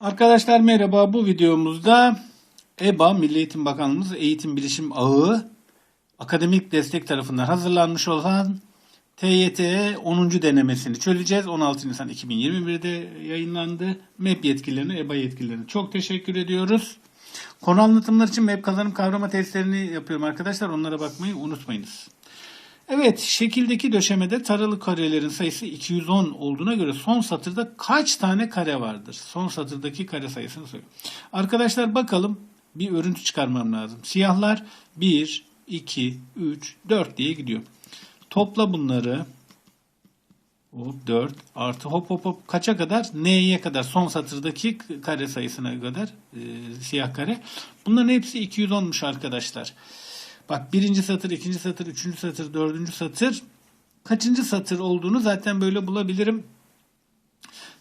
Arkadaşlar merhaba. Bu videomuzda EBA Milli Eğitim Bakanlığımız Eğitim Bilişim Ağı akademik destek tarafından hazırlanmış olan TYT 10. denemesini çözeceğiz. 16 Nisan 2021'de yayınlandı. MEP yetkililerine, EBA yetkililerine çok teşekkür ediyoruz. Konu anlatımlar için MEP kazanım kavrama testlerini yapıyorum arkadaşlar. Onlara bakmayı unutmayınız. Evet, şekildeki döşemede taralı karelerin sayısı 210 olduğuna göre son satırda kaç tane kare vardır? Son satırdaki kare sayısını söylüyor. Arkadaşlar bakalım bir örüntü çıkarmam lazım. Siyahlar 1, 2, 3, 4 diye gidiyor. Topla bunları. Hop 4 artı hop hop hop kaça kadar? N'ye kadar son satırdaki kare sayısına kadar e, siyah kare. Bunların hepsi 210'muş arkadaşlar. Bak birinci satır, ikinci satır, üçüncü satır, dördüncü satır. Kaçıncı satır olduğunu zaten böyle bulabilirim.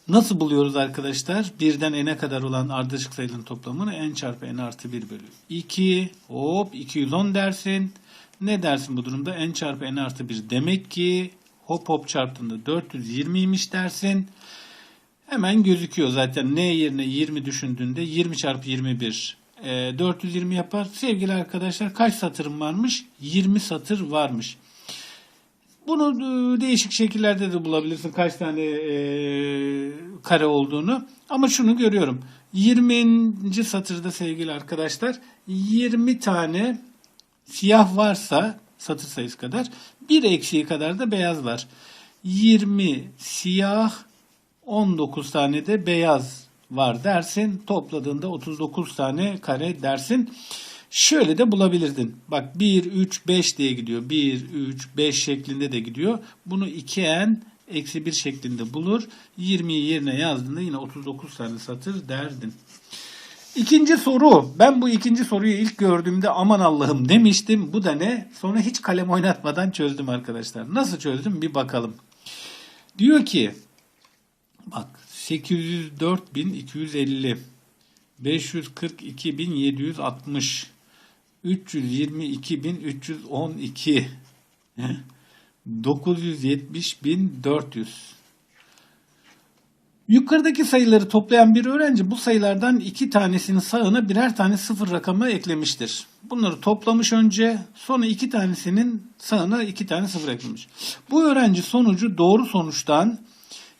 Nasıl buluyoruz arkadaşlar? Birden n'e kadar olan ardışık sayıların toplamını n çarpı n artı 1 bölü 2. Hop 210 dersin. Ne dersin bu durumda? n çarpı n artı 1 demek ki hop hop çarptığında 420'ymiş dersin. Hemen gözüküyor zaten n yerine 20 düşündüğünde 20 çarpı 21 e, 420 yapar. Sevgili arkadaşlar kaç satırım varmış? 20 satır varmış. Bunu e, değişik şekillerde de bulabilirsin kaç tane e, kare olduğunu. Ama şunu görüyorum. 20. satırda sevgili arkadaşlar 20 tane siyah varsa satır sayısı kadar bir eksiği kadar da beyaz var. 20 siyah 19 tane de beyaz var dersin. Topladığında 39 tane kare dersin. Şöyle de bulabilirdin. Bak 1, 3, 5 diye gidiyor. 1, 3, 5 şeklinde de gidiyor. Bunu 2n eksi 1 şeklinde bulur. 20'yi yerine yazdığında yine 39 tane satır derdin. İkinci soru. Ben bu ikinci soruyu ilk gördüğümde aman Allah'ım demiştim. Bu da ne? Sonra hiç kalem oynatmadan çözdüm arkadaşlar. Nasıl çözdüm bir bakalım. Diyor ki bak 804.250 542.760 322.312 970.400 Yukarıdaki sayıları toplayan bir öğrenci bu sayılardan iki tanesinin sağına birer tane sıfır rakamı eklemiştir. Bunları toplamış önce sonra iki tanesinin sağına iki tane sıfır eklemiş. Bu öğrenci sonucu doğru sonuçtan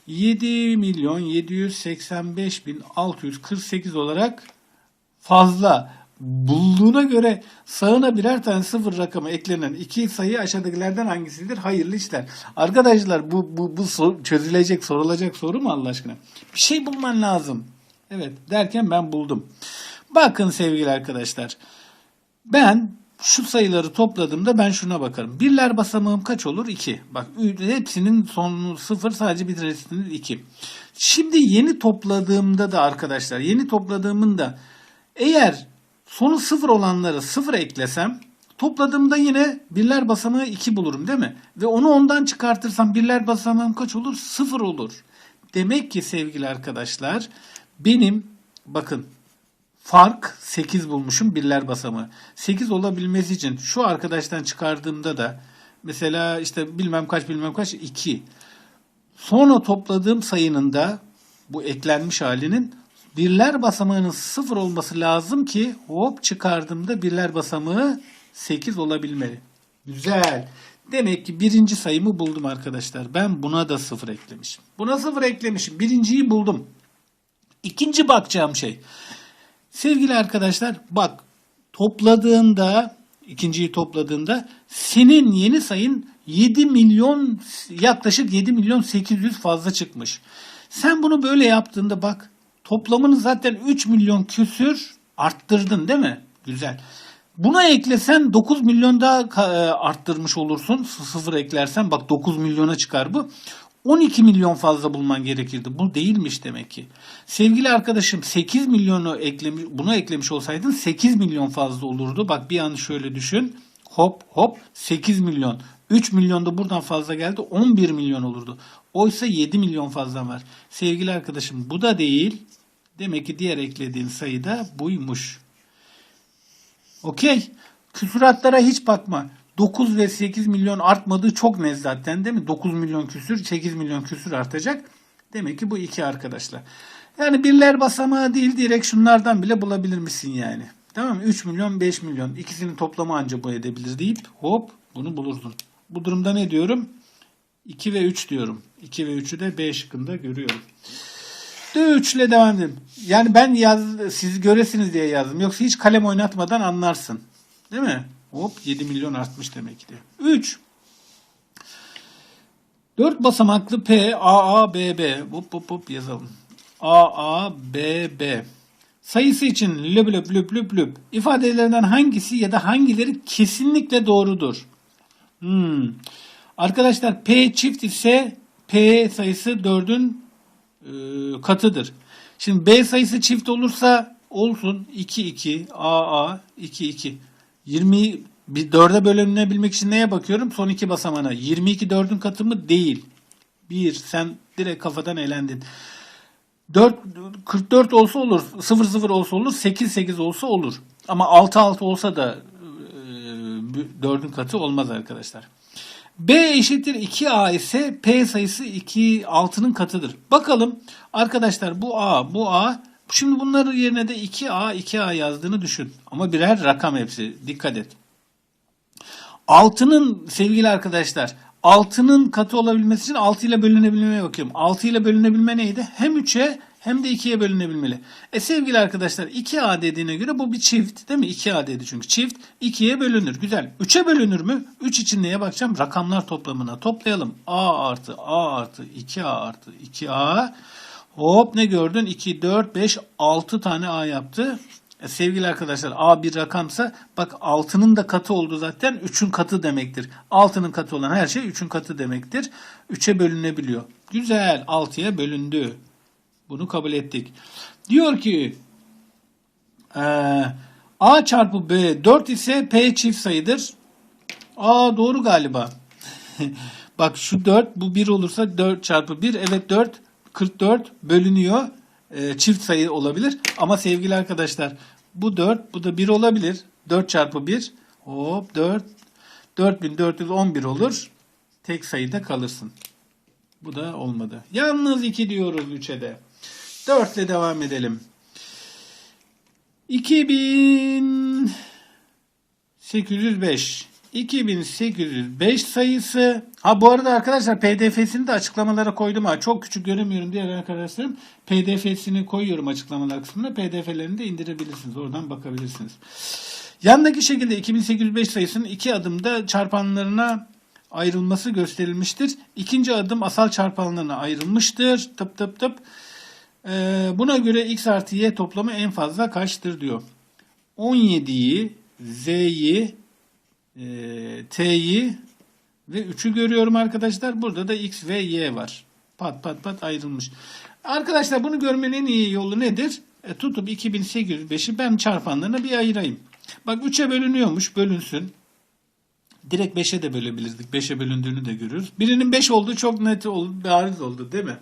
7 milyon 785 bin 648 olarak fazla bulduğuna göre sağına birer tane sıfır rakamı eklenen iki sayı aşağıdakilerden hangisidir? Hayırlı işler. Arkadaşlar bu, bu, bu sor- çözülecek sorulacak soru mu Allah aşkına? Bir şey bulman lazım. Evet derken ben buldum. Bakın sevgili arkadaşlar. Ben şu sayıları topladığımda ben şuna bakarım. Birler basamağım kaç olur? 2. Bak hepsinin sonu 0 sadece bir tanesinin 2. Şimdi yeni topladığımda da arkadaşlar yeni topladığımın da eğer sonu 0 olanları 0 eklesem topladığımda yine birler basamağı 2 bulurum değil mi? Ve onu ondan çıkartırsam birler basamağım kaç olur? 0 olur. Demek ki sevgili arkadaşlar benim bakın Fark 8 bulmuşum birler basamağı. 8 olabilmesi için şu arkadaştan çıkardığımda da mesela işte bilmem kaç bilmem kaç 2. Sonra topladığım sayının da bu eklenmiş halinin birler basamağının 0 olması lazım ki hop çıkardığımda birler basamağı 8 olabilmeli. Güzel. Demek ki birinci sayımı buldum arkadaşlar. Ben buna da 0 eklemişim. Buna 0 eklemişim. Birinciyi buldum. İkinci bakacağım şey. Sevgili arkadaşlar bak topladığında ikinciyi topladığında senin yeni sayın 7 milyon yaklaşık 7 milyon 800 fazla çıkmış. Sen bunu böyle yaptığında bak toplamını zaten 3 milyon küsür arttırdın değil mi? Güzel. Buna eklesen 9 milyon daha e, arttırmış olursun. Sıfır eklersen bak 9 milyona çıkar bu. 12 milyon fazla bulman gerekirdi. Bu değilmiş demek ki. Sevgili arkadaşım 8 milyonu eklemiş, buna eklemiş olsaydın 8 milyon fazla olurdu. Bak bir an şöyle düşün. Hop hop 8 milyon. 3 milyon da buradan fazla geldi 11 milyon olurdu. Oysa 7 milyon fazla var. Sevgili arkadaşım bu da değil. Demek ki diğer eklediğin sayı da buymuş. Okey. Küsuratlara hiç bakma. 9 ve 8 milyon artmadığı çok net zaten değil mi? 9 milyon küsür, 8 milyon küsür artacak. Demek ki bu iki arkadaşlar. Yani birler basamağı değil direkt şunlardan bile bulabilir misin yani. Tamam mı? 3 milyon 5 milyon ikisinin toplamı anca bu edebilir deyip hop bunu bulursun. Bu durumda ne diyorum? 2 ve 3 diyorum. 2 ve 3'ü de B şıkkında görüyorum. 3 ile devam edelim. Yani ben yaz, siz göresiniz diye yazdım. Yoksa hiç kalem oynatmadan anlarsın. Değil mi? Hop 7 milyon artmış demek ki. 3. 4 basamaklı P, A, A, B, B. Hop hop hop yazalım. A, A, B, B. Sayısı için löp löp löp löp löp ifadelerinden hangisi ya da hangileri kesinlikle doğrudur? Hmm. Arkadaşlar P çift ise P sayısı 4'ün e, katıdır. Şimdi B sayısı çift olursa olsun 2 2 A A 2 2. 20 bir 4'e bölünebilmek için neye bakıyorum? Son iki basamağına. 22 4'ün katı mı? Değil. 1 sen direkt kafadan elendin. 4 44 olsa olur. 0 0 olsa olur. 8 8 olsa olur. Ama 6 6 olsa da e, 4'ün katı olmaz arkadaşlar. B eşittir 2A ise P sayısı 2 6'nın katıdır. Bakalım arkadaşlar bu A bu A. Şimdi bunların yerine de 2A 2A yazdığını düşün. Ama birer rakam hepsi. Dikkat et. 6'nın sevgili arkadaşlar 6'nın katı olabilmesi için 6 ile bölünebilmeye bakıyorum. 6 ile bölünebilme neydi? Hem 3'e hem de 2'ye bölünebilmeli. E sevgili arkadaşlar 2A dediğine göre bu bir çift değil mi? 2A dedi çünkü çift 2'ye bölünür. Güzel. 3'e bölünür mü? 3 için neye bakacağım? Rakamlar toplamına toplayalım. A artı A artı 2A artı 2A. Hop ne gördün? 2, 4, 5, 6 tane A yaptı. E, sevgili arkadaşlar A bir rakamsa bak 6'nın da katı oldu zaten 3'ün katı demektir. 6'nın katı olan her şey 3'ün katı demektir. 3'e bölünebiliyor. Güzel 6'ya bölündü. Bunu kabul ettik. Diyor ki e, A çarpı B 4 ise P çift sayıdır. A doğru galiba. bak şu 4 bu 1 olursa 4 çarpı 1 evet 4 44 bölünüyor e, çift sayı olabilir. Ama sevgili arkadaşlar bu 4 bu da 1 olabilir. 4 çarpı 1 hop 4 4411 olur. Tek sayıda kalırsın. Bu da olmadı. Yalnız 2 diyoruz 3'e de. 4 ile devam edelim. 2805 2805 sayısı. Ha bu arada arkadaşlar PDF'sini de açıklamalara koydum ha. Çok küçük göremiyorum diğer arkadaşlarım. PDF'sini koyuyorum açıklamalar kısmına. PDF'lerini de indirebilirsiniz. Oradan bakabilirsiniz. Yandaki şekilde 2805 sayısının iki adımda çarpanlarına ayrılması gösterilmiştir. İkinci adım asal çarpanlarına ayrılmıştır. Tıp tıp tıp. Ee, buna göre x artı y toplamı en fazla kaçtır diyor. 17'yi, z'yi, e, t'yi ve 3'ü görüyorum arkadaşlar. Burada da x ve y var. Pat pat pat ayrılmış. Arkadaşlar bunu görmenin en iyi yolu nedir? E, tutup 2805'i ben çarpanlarına bir ayırayım. Bak 3'e bölünüyormuş. Bölünsün. Direkt 5'e de bölebilirdik. 5'e bölündüğünü de görüyoruz. Birinin 5 olduğu çok net oldu, bariz oldu değil mi?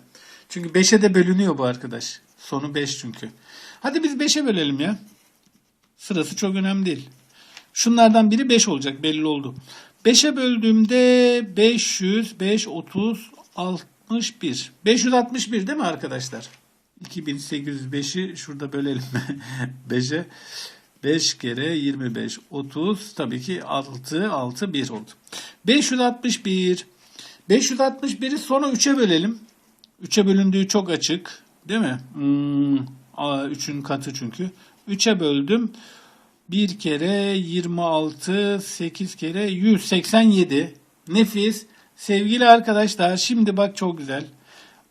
Çünkü 5'e de bölünüyor bu arkadaş. Sonu 5 çünkü. Hadi biz 5'e bölelim ya. Sırası çok önemli değil. Şunlardan biri 5 olacak belli oldu. 5'e böldüğümde 500, 5, 30, 61. 561 değil mi arkadaşlar? 2805'i şurada bölelim. 5'e 5 kere 25, 30 tabii ki 6, 6, 1 oldu. 561. 561'i sonra 3'e bölelim. 3'e bölündüğü çok açık. Değil mi? Hmm, 3'ün katı çünkü. 3'e böldüm. 1 kere 26, 8 kere 187. Nefis. Sevgili arkadaşlar şimdi bak çok güzel.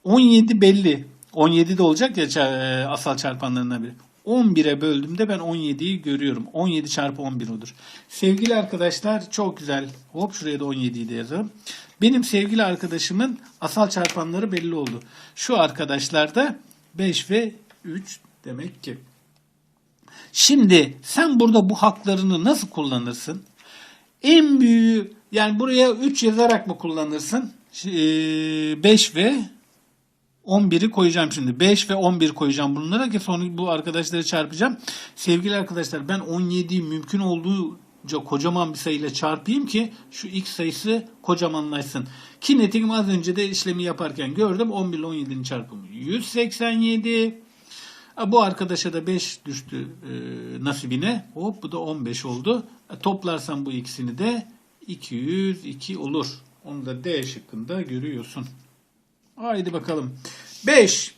17 belli. 17 de olacak ya ça- asal çarpanlarından biri. 11'e böldüğümde ben 17'yi görüyorum. 17 çarpı 11 odur. Sevgili arkadaşlar çok güzel. Hop şuraya da 17'yi de yazalım. Benim sevgili arkadaşımın asal çarpanları belli oldu. Şu arkadaşlar da 5 ve 3 demek ki. Şimdi sen burada bu haklarını nasıl kullanırsın? En büyüğü yani buraya 3 yazarak mı kullanırsın? 5 ve 11'i koyacağım şimdi. 5 ve 11 koyacağım bunlara ki sonra bu arkadaşları çarpacağım. Sevgili arkadaşlar ben 17'yi mümkün olduğunca kocaman bir sayıyla çarpayım ki şu x sayısı kocamanlaşsın. Ki netikim az önce de işlemi yaparken gördüm 11 ile 17'nin çarpımı 187. Bu arkadaşa da 5 düştü e, nasibine. Hop bu da 15 oldu. E, toplarsam bu ikisini de 202 olur. Onu da D şıkkında görüyorsun. Haydi bakalım. 5.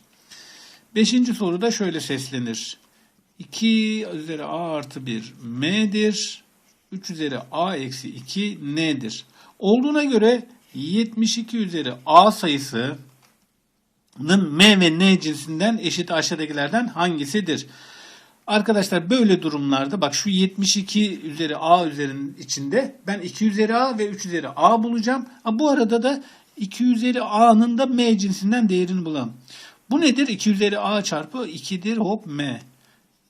Beşinci soruda şöyle seslenir. 2 üzeri a artı 1 m'dir. 3 üzeri a eksi 2 n'dir. Olduğuna göre 72 üzeri a sayısının m ve n cinsinden eşit aşağıdakilerden hangisidir? Arkadaşlar böyle durumlarda bak şu 72 üzeri a üzerinin içinde ben 2 üzeri a ve 3 üzeri a bulacağım. Ha, bu arada da 2 üzeri a'nın da m cinsinden değerini bulalım. Bu nedir? 2 üzeri a çarpı 2'dir hop m.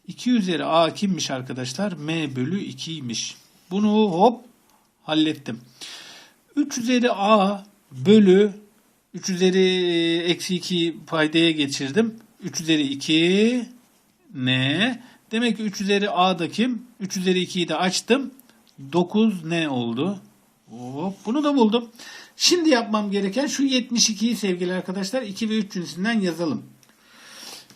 2 üzeri a kimmiş arkadaşlar? m bölü 2'ymiş. Bunu hop hallettim. 3 üzeri a bölü 3 üzeri eksi 2 paydaya geçirdim. 3 üzeri 2 n. Demek ki 3 üzeri a da kim? 3 üzeri 2'yi de açtım. 9 n oldu. Hop, bunu da buldum. Şimdi yapmam gereken şu 72'yi sevgili arkadaşlar 2 ve 3 cinsinden yazalım.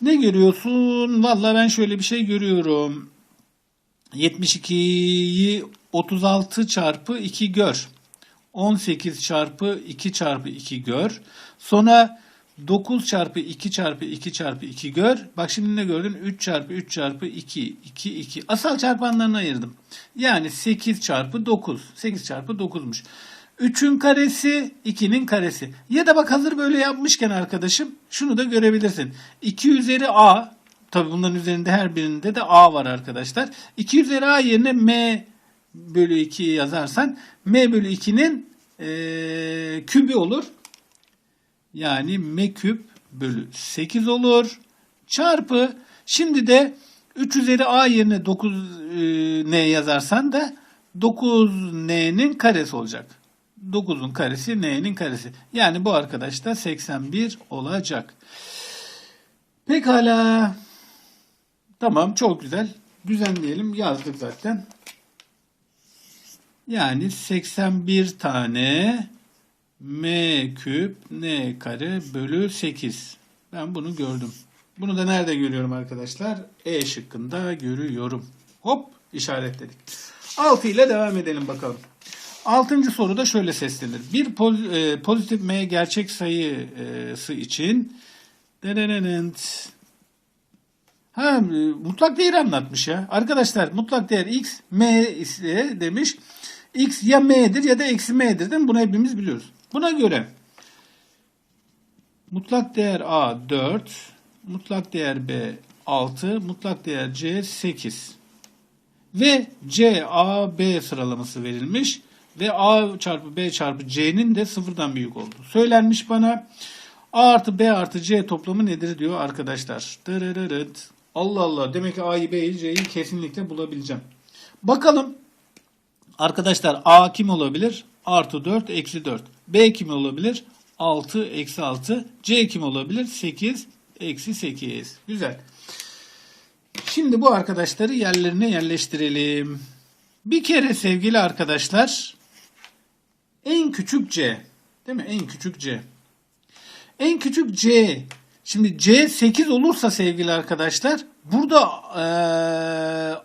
Ne görüyorsun? Valla ben şöyle bir şey görüyorum. 72'yi 36 çarpı 2 gör. 18 çarpı 2 çarpı 2 gör. Sonra 9 çarpı 2 çarpı 2 çarpı 2 gör. Bak şimdi ne gördün? 3 çarpı 3 çarpı 2, 2, 2. Asal çarpanlarını ayırdım. Yani 8 çarpı 9. 8 çarpı 9'muş. 3'ün karesi 2'nin karesi. Ya da bak hazır böyle yapmışken arkadaşım şunu da görebilirsin. 2 üzeri a tabi bunların üzerinde her birinde de a var arkadaşlar. 2 üzeri a yerine m bölü 2 yazarsan m bölü 2'nin e, kübü olur. Yani m küp bölü 8 olur. Çarpı şimdi de 3 üzeri a yerine 9 n yazarsan da 9n'nin karesi olacak. 9'un karesi n'nin karesi. Yani bu arkadaş da 81 olacak. Pekala. Tamam çok güzel. Düzenleyelim. Yazdık zaten. Yani 81 tane m küp n kare bölü 8. Ben bunu gördüm. Bunu da nerede görüyorum arkadaşlar? E şıkkında görüyorum. Hop işaretledik. 6 ile devam edelim bakalım. Altıncı soruda şöyle seslenir. Bir pol- e, pozitif m gerçek sayısı için. Ha, e, mutlak değeri anlatmış ya. Arkadaşlar mutlak değer x m ise demiş. X ya m'dir ya da eksi m'dir değil mi? Bunu hepimiz biliyoruz. Buna göre mutlak değer a 4, mutlak değer b 6, mutlak değer c 8 ve c a b sıralaması verilmiş ve a çarpı b çarpı c'nin de sıfırdan büyük olduğu söylenmiş bana. A artı B artı C toplamı nedir diyor arkadaşlar. Dırırırıt. Allah Allah demek ki A'yı B'yi C'yi kesinlikle bulabileceğim. Bakalım arkadaşlar A kim olabilir? Artı 4 eksi 4. B kim olabilir? 6 eksi 6. C kim olabilir? 8 eksi 8. Güzel. Şimdi bu arkadaşları yerlerine yerleştirelim. Bir kere sevgili arkadaşlar en küçük C. Değil mi? En küçük C. En küçük C. Şimdi C 8 olursa sevgili arkadaşlar burada e,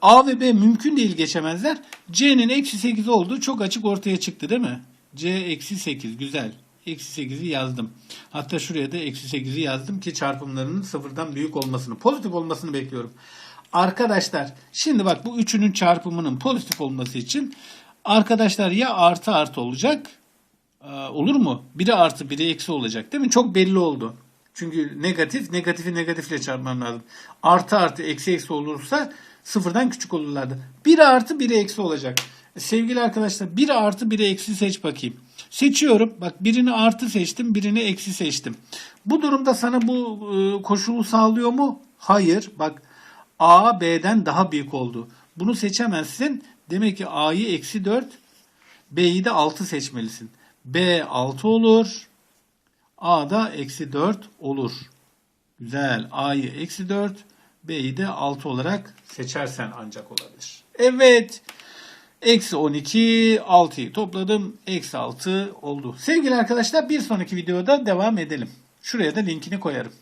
A ve B mümkün değil geçemezler. C'nin eksi 8 olduğu çok açık ortaya çıktı değil mi? C eksi 8 güzel. Eksi 8'i yazdım. Hatta şuraya da eksi 8'i yazdım ki çarpımlarının sıfırdan büyük olmasını, pozitif olmasını bekliyorum. Arkadaşlar şimdi bak bu üçünün çarpımının pozitif olması için arkadaşlar ya artı artı olacak olur mu? Biri artı biri eksi olacak değil mi? Çok belli oldu. Çünkü negatif, negatifi negatifle çarpmam lazım. Artı artı eksi eksi olursa sıfırdan küçük olurlardı. Biri artı biri eksi olacak. Sevgili arkadaşlar biri artı biri eksi seç bakayım. Seçiyorum. Bak birini artı seçtim, birini eksi seçtim. Bu durumda sana bu e, koşulu sağlıyor mu? Hayır. Bak A B'den daha büyük oldu. Bunu seçemezsin. Demek ki A'yı eksi 4, B'yi de 6 seçmelisin. B 6 olur. A da eksi 4 olur. Güzel. A'yı eksi 4, B'yi de 6 olarak seçersen ancak olabilir. Evet. Eksi 12, 6'yı topladım. Eksi 6 oldu. Sevgili arkadaşlar bir sonraki videoda devam edelim. Şuraya da linkini koyarım.